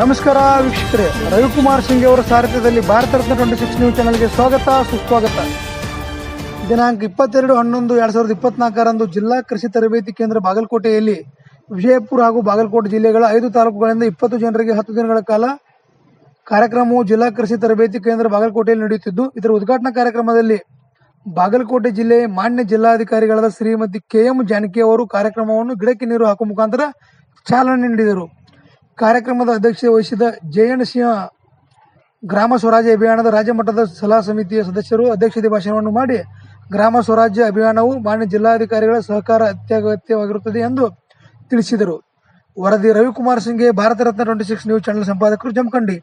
ನಮಸ್ಕಾರ ವೀಕ್ಷಕರೇ, ರವಿಕುಮಾರ್ ಸಿಂಗ್ ಅವರ ಸಾರಥ್ಯದಲ್ಲಿ Bharat Ratna twenty six news ಚಾನಲ್ಗೆ ಸ್ವಾಗತ, ಸುಸ್ವಾಗತ. ದಿನಾಂಕ ಇಪ್ಪತ್ತೆರಡು ಹನ್ನೊಂದು, ಎರಡ್ ಸಾವಿರದ ಇಪ್ಪತ್ನಾಲ್ಕರಂದು ಜಿಲ್ಲಾ ಕೃಷಿ ತರಬೇತಿ ಕೇಂದ್ರ ಬಾಗಲಕೋಟೆಯಲ್ಲಿ ವಿಜಯಪುರ ಹಾಗೂ ಬಾಗಲಕೋಟೆ ಜಿಲ್ಲೆಗಳ ಐದು ತಾಲೂಕುಗಳಿಂದ ಇಪ್ಪತ್ತು ಜನರಿಗೆ ಹತ್ತು ದಿನಗಳ ಕಾಲ ಕಾರ್ಯಕ್ರಮವು ಜಿಲ್ಲಾ ಕೃಷಿ ತರಬೇತಿ ಕೇಂದ್ರ ಬಾಗಲಕೋಟೆಯಲ್ಲಿ ನಡೆಯುತ್ತಿದ್ದು, ಇದರ ಉದ್ಘಾಟನಾ ಕಾರ್ಯಕ್ರಮದಲ್ಲಿ ಬಾಗಲಕೋಟೆ ಜಿಲ್ಲೆಯ ಮಾನ್ಯ ಜಿಲ್ಲಾಧಿಕಾರಿಗಳಾದ ಶ್ರೀಮತಿ ಕೆ ಎಂ ಜಾನಕಿ ಅವರು ಕಾರ್ಯಕ್ರಮವನ್ನು ಗಿಡಕ್ಕೆ ನೀರು ಹಾಕುವ ಮುಖಾಂತರ ಚಾಲನೆ ನೀಡಿದರು. ಕಾರ್ಯಕ್ರಮದ ಅಧ್ಯಕ್ಷತೆ ವಹಿಸಿದ ಜಯಣ್ಣ ಸಿಂಹ, ಗ್ರಾಮ ಸ್ವರಾಜ್ಯ ಅಭಿಯಾನದ ರಾಜ್ಯ ಮಟ್ಟದ ಸಲಹಾ ಸಮಿತಿಯ ಸದಸ್ಯರು ಅಧ್ಯಕ್ಷತೆ ಭಾಷಣವನ್ನು ಮಾಡಿ, ಗ್ರಾಮ ಸ್ವರಾಜ್ಯ ಅಭಿಯಾನವು ಮಾನ್ಯ ಜಿಲ್ಲಾಧಿಕಾರಿಗಳ ಸಹಕಾರ ಅತ್ಯಗತ್ಯವಾಗಿರುತ್ತದೆ ಎಂದು ತಿಳಿಸಿದರು. ವರದಿ Ravikumar ಸಿಂಗ್ಗೆ Bharat Ratna twenty six news channel ಸಂಪಾದಕರು Jamkhandi.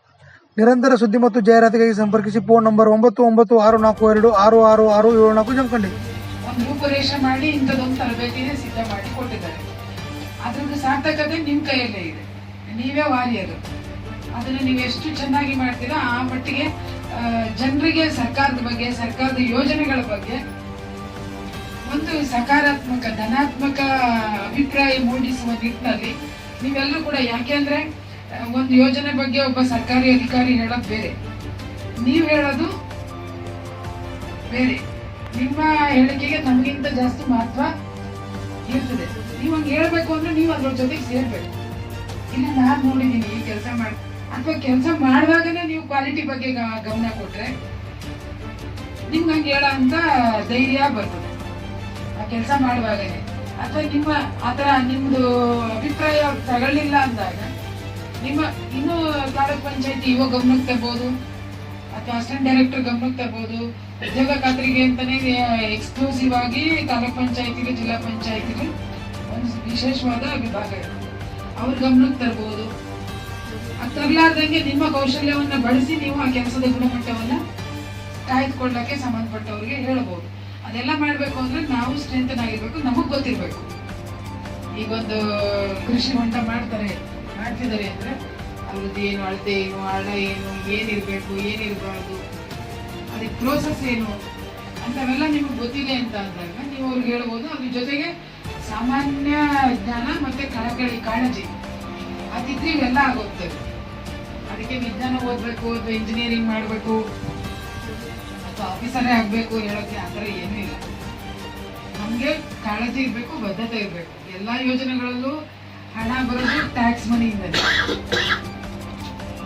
ನಿರಂತರ ಸುದ್ದಿ ಮತ್ತು ಜಾಹೀರಾತಿಗಾಗಿ ಸಂಪರ್ಕಿಸಿ ಫೋನ್ ನಂಬರ್ ಒಂಬತ್ತು ಒಂಬತ್ತು ಆರು ನಾಲ್ಕು ಎರಡು ಆರು ಆರು ಆರು ಏಳು ನಾಲ್ಕು ಜಮಖಂಡಿ. ಮಾಡಿ ಇಂಥದ್ದೊಂದು ತರಬೇತಿ ಸಿದ್ಧ ಮಾಡಿ ಕೊಟ್ಟಿದ್ದಾರೆ. ಅದ್ರದ್ದು ಸಾರ್ಥಕತೆ ನಿಮ್ಮ ಕೈಯಲ್ಲೇ ಇದೆ. ನೀವೇ ವಾರಿ ಅದು. ಅದನ್ನು ನೀವು ಎಷ್ಟು ಚೆನ್ನಾಗಿ ಮಾಡ್ತೀರಾ, ಆ ಮಟ್ಟಿಗೆ ಜನರಿಗೆ ಸರ್ಕಾರದ ಬಗ್ಗೆ, ಸರ್ಕಾರದ ಯೋಜನೆಗಳ ಬಗ್ಗೆ ಒಂದು ಸಕಾರಾತ್ಮಕ, ಧನಾತ್ಮಕ ಅಭಿಪ್ರಾಯ ಮೂಡಿಸುವ ನಿಟ್ಟಿನಲ್ಲಿ ನೀವೆಲ್ಲರೂ ಕೂಡ ಯಾಕೆಂದ್ರೆ ಅಂದರೆ ಒಂದು ಯೋಜನೆ ಬಗ್ಗೆ ಒಬ್ಬ ಸರ್ಕಾರಿ ಅಧಿಕಾರಿ ಹೇಳೋದು ಬೇರೆ. ನೀವು ಹೇಳೋದು ಬೇರೆ. ನಿಮ್ಮ ಹೇಳಿಕೆಗೆ ನಮಗಿಂತ ಜಾಸ್ತಿ ಮಹತ್ವ ಇರ್ತದೆ. ನೀವು ಹಂಗೆ ಹೇಳ್ಬೇಕು ಅಂದ್ರೆ ನೀವು ಅದ್ರ ಜೊತೆಗೆ ಸೇರ್ಬೇಕು. ಇಲ್ಲ ನಾನ್ ನೋಡಿದೀನಿ ಈ ಕೆಲಸ ಮಾಡಿ, ಅಥವಾ ಕೆಲಸ ಮಾಡುವಾಗನೇ ನೀವು ಕ್ವಾಲಿಟಿ ಬಗ್ಗೆ ಗಮನ ಕೊಟ್ರೆ ನಿಮ್ಗೆ ಹಂಗೆ ಹೇಳೋ ಅಂತ ಧೈರ್ಯ ಬರ್ತದೆ. ಆ ಕೆಲಸ ಮಾಡುವಾಗನೇ. ಅಥವಾ ನಿಮ್ಮ ಆತರ ನಿಮ್ಮದು ಅಭಿಪ್ರಾಯ ತಗೊಳ್ಳಿಲ್ಲ ಅಂದಾಗ ನಿಮ್ಮ ಇನ್ನು ತಾಲೂಕ್ ಪಂಚಾಯತಿ ಇವಾಗ ಗಮನಕ್ಕೆ ತರ್ಬೋದು, ಅಥವಾ ಅಸಿಸ್ಟೆಂಟ್ ಡೈರೆಕ್ಟರ್ ಗಮನಕ್ಕೆ ತರ್ಬೋದು, ಉದ್ಯೋಗ ಖಾತ್ರಿಗೆ ಅಂತಾನೆ ಎಕ್ಸ್ಕ್ಲೂಸಿವ್ ಆಗಿ ತಾಲೂಕ್ ಪಂಚಾಯತಿಗೆ, ಜಿಲ್ಲಾ ಪಂಚಾಯತಿಗೆ ಒಂದು ವಿಶೇಷವಾದ ವಿಭಾಗ ಇದೆ. ಅವ್ರ ಗಮನಕ್ಕೆ ತರಬಹುದು ಅದು ತರಲಾರ್ದಂಗೆ ನಿಮ್ಮ ಕೌಶಲ್ಯವನ್ನ ಬಳಸಿ ನೀವು ಆ ಕೆಲಸದ ಗುಣಮಟ್ಟವನ್ನ ಕಾಯ್ದುಕೊಳ್ಳಕ್ಕೆ ಸಂಬಂಧಪಟ್ಟವ್ರಿಗೆ ಹೇಳಬಹುದು ಅದೆಲ್ಲ ಮಾಡ್ಬೇಕು ಅಂದ್ರೆ ನಾವು ಸ್ಟ್ರೆಂತ್ ಆಗಿರ್ಬೇಕು ನಮಗ್ ಗೊತ್ತಿರ್ಬೇಕು. ಈಗ ಒಂದು ಕೃಷಿ ಹೊಂಡ ಮಾಡ್ತಾರೆ, ಮಾಡ್ತಿದ್ದಾರೆ ಅಂದ್ರೆ ಅವ್ರದ್ದು ಏನು, ಅಳತೆ ಏನು, ಆಳ ಏನು, ಏನಿರ್ಬೇಕು, ಏನಿರಬಾರ್ದು, ಅದಕ್ಕೆ ಪ್ರೋಸೆಸ್ ಏನು ಅಂತವೆಲ್ಲ ನಿಮಗೆ ಗೊತ್ತಿದೆ ಅಂತ ಅಂದಾಗ ನೀವು ಅವ್ರಿಗೆ ಹೇಳ್ಬೋದು, ಅದ್ರ ಜೊತೆಗೆ ಸಾಮಾನ್ಯ ವಿಜ್ಞಾನ ಮತ್ತೆ ಕಳಕಳಿ, ಕಾಳಜಿ. ಅದಿದ್ರೆ ಇವೆಲ್ಲ ಆಗುತ್ತೆ. ಅದಕ್ಕೆ ವಿಜ್ಞಾನ ಓದ್ಬೇಕು ಅಥವಾ ಇಂಜಿನಿಯರಿಂಗ್ ಮಾಡಬೇಕು ಅಥವಾ ಆಫೀಸರೇ ಆಗ್ಬೇಕು ಹೇಳೋಕೆ ಆ ಥರ ಏನೂ ಇಲ್ಲ. ನಮಗೆ ಕಾಳಜಿ ಇರಬೇಕು, ಬದ್ಧತೆ ಇರಬೇಕು. ಎಲ್ಲ ಯೋಜನೆಗಳಲ್ಲೂ ಹಣ ಬರೋದು ಟ್ಯಾಕ್ಸ್ ಮನಿಯಿಂದಲೇ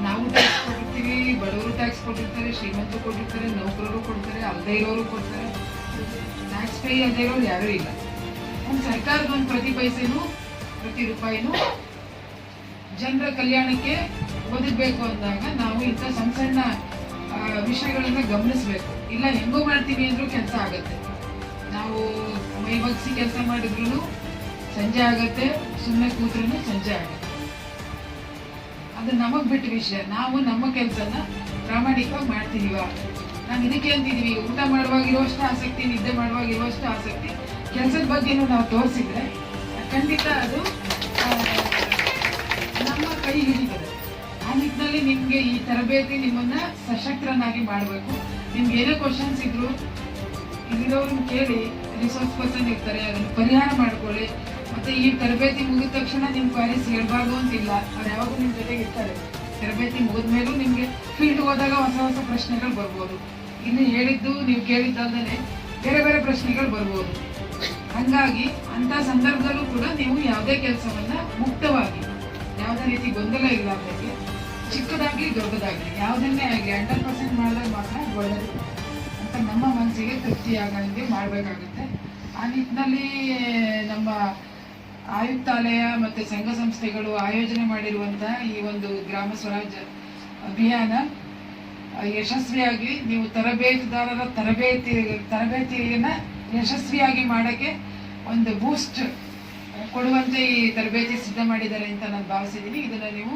ನಾವು ಟ್ಯಾಕ್ಸ್ ಕೊಟ್ಟಿರ್ತೀವಿ, ಬಡವರು ಟ್ಯಾಕ್ಸ್ ಕೊಟ್ಟಿರ್ತಾರೆ, ಶ್ರೀಮಂತರು ಕೊಟ್ಟಿರ್ತಾರೆ, ನೌಕರರು ಕೊಡ್ತಾರೆ ಅಲ್ಲದೆ ಇರೋರು ಕೊಡ್ತಾರೆ. ಟ್ಯಾಕ್ಸ್ ಪೇ ಅಲ್ಲದೆ ಇರೋರು ಯಾರೂ ಇಲ್ಲ. ಒಂದು ಸರ್ಕಾರದ ಒಂದು ಪ್ರತಿ ಪೈಸೆನೂ, ಪ್ರತಿ ರೂಪಾಯಿನೂ ಜನರ ಕಲ್ಯಾಣಕ್ಕೆ ಒದಗಬೇಕು ಅಂದಾಗ ನಾವು ಇಂಥ ಸಣ್ಣ ಸಣ್ಣ ವಿಷಯಗಳನ್ನು ಗಮನಿಸ್ಬೇಕು. ಇಲ್ಲ ಹೆಂಗೋ ಮಾಡ್ತೀವಿ ಅಂದರೂ ಕೆಲಸ ಆಗುತ್ತೆ. ನಾವು ಮೈ ಬಗ್ಸಿ ಕೆಲಸ ಮಾಡಿದ್ರು ಸಂಜೆ ಆಗುತ್ತೆ ಸುಮ್ಮನೆ ಕೂತ್ರೂ ಸಂಜೆ ಆಗುತ್ತೆ. ಅದು ನಮಗೆ ಬಿಟ್ಟ ವಿಷಯ. ನಾವು ನಮ್ಮ ಕೆಲಸನ ಪ್ರಾಮಾಣಿಕವಾಗಿ ಮಾಡ್ತಿದೀವ. ನಾನು ಇದಕ್ಕೆ ಅಂತಿದೀವಿ. ಊಟ ಮಾಡುವಾಗಿರುವಷ್ಟು ಆಸಕ್ತಿ, ನಿದ್ದೆ ಮಾಡುವಾಗಿರುವಷ್ಟು ಆಸಕ್ತಿ. ಕೆಲಸದ ಬಗ್ಗೆನೂ ನಾವು ತೋರಿಸಿದ್ರೆ ಖಂಡಿತ ಅದು ನಮ್ಮ ಕೈ ಹಿಡಿತದೆ. ಆ ನಿಟ್ಟಿನಲ್ಲಿ ನಿಮಗೆ ಈ ತರಬೇತಿ ನಿಮ್ಮನ್ನ ಸಶಕ್ತರನ್ನಾಗಿ ಮಾಡಬೇಕು. ನಿಮ್ಗೆ ಏನೇ ಕ್ವಶನ್ಸ್ ಇದ್ರು ಇಲ್ಲಿರೋರನ್ನ ಕೇಳಿ ರಿಸೋರ್ಸ್ ಪರ್ಸನ್ ಇರ್ತಾರೆ ಅದನ್ನು ಪರಿಹಾರ ಮಾಡ್ಕೊಳ್ಳಿ. ಮತ್ತೆ ಈ ತರಬೇತಿ ಮುಗಿದ ತಕ್ಷಣ ನಿಮ್ಮ ಕ್ವಾರೀಸ್ ಹೇಳ್ಬಾರ್ದು ಅಂತಿಲ್ಲ. ಅವ್ರು ಯಾವಾಗೂ ನಿಮ್ಮ ಜೊತೆಗೆ ಇರ್ತಾರೆ. ತರಬೇತಿ ಮುಗಿದ್ಮೇಲೂ ನಿಮಗೆ ಫೀಲ್ಡ್ ಹೋದಾಗ ಹೊಸ ಹೊಸ ಪ್ರಶ್ನೆಗಳು ಬರ್ಬೋದು. ಇನ್ನು ಹೇಳಿದ್ದು ನೀವು ಕೇಳಿದ್ದಲ್ದೇ ಬೇರೆ ಬೇರೆ ಪ್ರಶ್ನೆಗಳು ಬರ್ಬೋದು. ಹಂಗಾಗಿ ಅಂತ ಸಂದರ್ಭದಲ್ಲೂ ಕೂಡ ನೀವು ಯಾವುದೇ ಕೆಲಸವನ್ನ ಮುಕ್ತವಾಗಿ, ಯಾವುದೇ ರೀತಿ ಗೊಂದಲ ಇಲ್ಲದಾಗೆ ಚಿಕ್ಕದಾಗ್ಲಿ ದೊಡ್ಡದಾಗ್ಲಿ, ಯಾವುದನ್ನೇ ಆಗಲಿ ಹಂಡ್ರೆಡ್ ಪರ್ಸೆಂಟ್ ಮಾಡಿದಾಗ ಮಾತ್ರ ಒಳ್ಳೆಯದು ಅಂತ ನಮ್ಮ ಮನಸ್ಸಿಗೆ ತೃಪ್ತಿ ಆಗಂಗೆ ಮಾಡಬೇಕಾಗುತ್ತೆ. ಆ ನಿಟ್ಟಿನಲ್ಲಿ ನಮ್ಮ ಆಯುಕ್ತಾಲಯ ಮತ್ತು ಸಂಘ ಸಂಸ್ಥೆಗಳು ಆಯೋಜನೆ ಮಾಡಿರುವಂತಹ ಈ ಒಂದು ಗ್ರಾಮ ಸ್ವರಾಜ್ಯ ಅಭಿಯಾನ ಯಶಸ್ವಿಯಾಗಿ ನೀವು ತರಬೇತುದಾರರ ತರಬೇತಿ, ತರಬೇತಿಯನ್ನು ಯಶಸ್ವಿಯಾಗಿ ಮಾಡಕ್ಕೆ ಒಂದು ಬೂಸ್ಟ್ ಕೊಡುವಂತೆ ಈ ತರಬೇತಿ ಸಿದ್ಧ ಮಾಡಿದ್ದಾರೆ ಅಂತ ನಾನು ಭಾವಿಸಿದ್ದೀನಿ. ಇದನ್ನು ನೀವು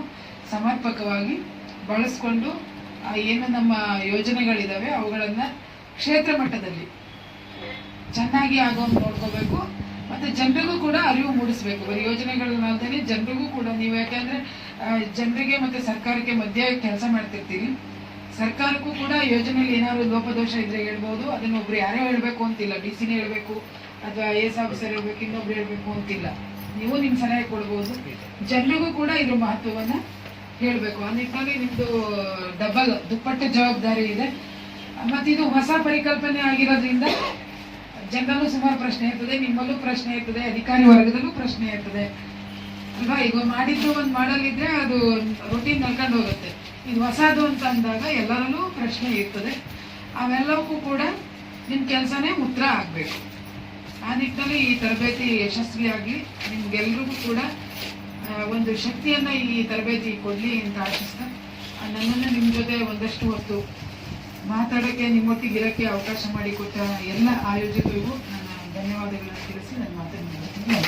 ಸಮರ್ಪಕವಾಗಿ ಬಳಸ್ಕೊಂಡು ಏನು ನಮ್ಮ ಯೋಜನೆಗಳಿದಾವೆ, ಅವುಗಳನ್ನು ಕ್ಷೇತ್ರ ಮಟ್ಟದಲ್ಲಿ ಚೆನ್ನಾಗಿ ಆಗೋಂಗೆ ನೋಡ್ಕೋಬೇಕು. ಮತ್ತು ಜನರಿಗೂ ಕೂಡ ಅರಿವು ಮೂಡಿಸ್ಬೇಕು. ಬರೀ ಯೋಜನೆಗಳನ್ನಲ್ದೇ ಜನರಿಗೂ ಕೂಡ ನೀವು ಯಾಕೆಂದರೆ ಜನರಿಗೆ ಮತ್ತು ಸರ್ಕಾರಕ್ಕೆ ಮಧ್ಯೆ ಕೆಲಸ ಮಾಡ್ತಿರ್ತೀರಿ. ಸರ್ಕಾರಕ್ಕೂ ಕೂಡ ಯೋಜನೆಯಲ್ಲಿ ಏನಾದ್ರು ಲೋಪದೋಷ ಇದ್ರೆ ಹೇಳ್ಬೋದು. ಅದನ್ನ ಒಬ್ರು ಯಾರೋ ಹೇಳಬೇಕು ಅಂತಿಲ್ಲ. ಡಿ ಸಿನೇ ಹೇಳ್ಬೇಕು. ಅಥವಾ ಐ ಎಸ್ ಆಫೀಸರ್ ಹೇಳ್ಬೇಕು ಇನ್ನೊಬ್ರು ಹೇಳ್ಬೇಕು ಅಂತಿಲ್ಲ. ನೀವು ನಿಮ್ಮ ಸಲಹೆ ಕೊಡ್ಬೋದು. ಜನರಿಗೂ ಕೂಡ ಇದ್ರ ಮಹತ್ವವನ್ನು ಹೇಳಬೇಕು. ಆ ನಿಟ್ಟಿನಲ್ಲಿ ನಿಮ್ಮದು ಡಬಲ್ ದುಪ್ಪಟ್ಟು ಜವಾಬ್ದಾರಿ ಇದೆ. ಮತ್ತು ಇದು ಹೊಸ ಪರಿಕಲ್ಪನೆ ಆಗಿರೋದ್ರಿಂದ ಜನರಲ್ಲೂ ಸುಮಾರು ಪ್ರಶ್ನೆ ಇರ್ತದೆ, ನಿಮ್ಮಲ್ಲೂ ಪ್ರಶ್ನೆ ಇರ್ತದೆ, ಅಧಿಕಾರಿ ವರ್ಗದಲ್ಲೂ ಪ್ರಶ್ನೆ ಇರ್ತದೆ. ಅಲ್ವಾ? ಈಗ ಮಾಡಿದ್ದು ಒಂದು ಮಾಡಲಿದ್ರೆ ಅದು ರೊಟೀನ್ ನಡ್ಕೊಂಡು ಹೋಗುತ್ತೆ. ಇದು ಹೊಸದು ಅಂತ ಅಂದಾಗ ಎಲ್ಲರಲ್ಲೂ ಪ್ರಶ್ನೆ ಇರ್ತದೆ. ಅವೆಲ್ಲವಕ್ಕೂ ಕೂಡ ನಿಮ್ಮ ಕೆಲಸನೇ ಉತ್ತರ ಆಗಬೇಕು. ಆ ನಿಟ್ಟಿನಲ್ಲಿ ಈ ತರಬೇತಿ ಯಶಸ್ವಿಯಾಗಿ ನಿಮ್ಗೆಲ್ರಿಗೂ ಕೂಡ ಒಂದು ಶಕ್ತಿಯನ್ನ ಈ ತರಬೇತಿ ಕೊಡ್ಲಿ ಅಂತ ಆಶಿಸ್ತಾ ನನ್ನನ್ನು ನಿಮ್ಮ ಜೊತೆ ಒಂದಷ್ಟು ಹೊತ್ತು ಮಾತಾಡೋಕ್ಕೆ, ನಿಮ್ಮೊಟ್ಟಿಗೆ ಇರೋಕ್ಕೆ ಅವಕಾಶ ಮಾಡಿಕೊಟ್ಟ ಎಲ್ಲ ಆಯೋಜಕರಿಗೂ ನನ್ನ ಧನ್ಯವಾದಗಳನ್ನು ತಿಳಿಸಿ ನನ್ನ ಮಾತನ್ನು